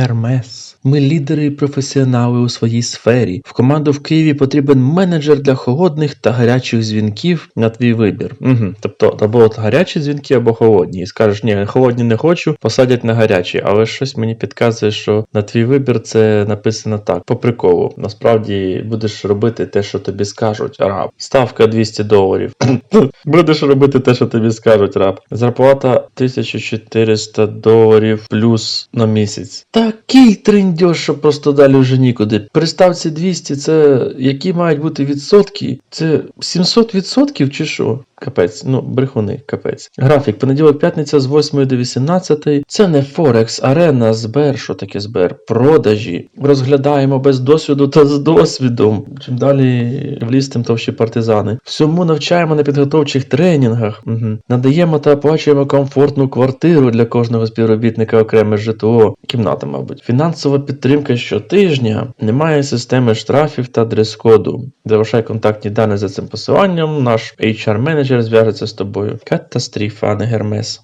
Гермес. Ми лідери і професіонали у своїй сфері. В команду в Києві потрібен менеджер для холодних та гарячих дзвінків на твій вибір. Угу. Тобто або гарячі дзвінки, або холодні. І скажеш, ні, холодні не хочу, посадять на гарячі. Але щось мені підказує, що на твій вибір це написано так, по приколу. Насправді будеш робити те, що тобі скажуть, раб. Ставка 200 доларів. Будеш робити те, що тобі скажуть, раб. Зарплата 1400 доларів плюс на місяць. Такий триндьош, що просто далі вже нікуди. При ставці 200 це які мають бути відсотки? Це 700 відсотків чи що? Капець, ну брехуни, капець. Графік, понеділок, п'ятниця з 8 до 18. Це не Форекс, арена, збер. Що таке збер? Продажі. Розглядаємо без досвіду та з досвідом. Чим далі в ліс, тим товщі партизани. Всьому навчаємо на підготовчих тренінгах. Угу. Надаємо та оплачуємо комфортну квартиру для кожного співробітника окреме житло. Кімната, мабуть. Фінансова підтримка щотижня. Немає системи штрафів та дрес-коду. Залишай контактні дані за цим посиланням. Наш HR-менеджер зв'яжеться з тобою. Катастріфа, а не гермес.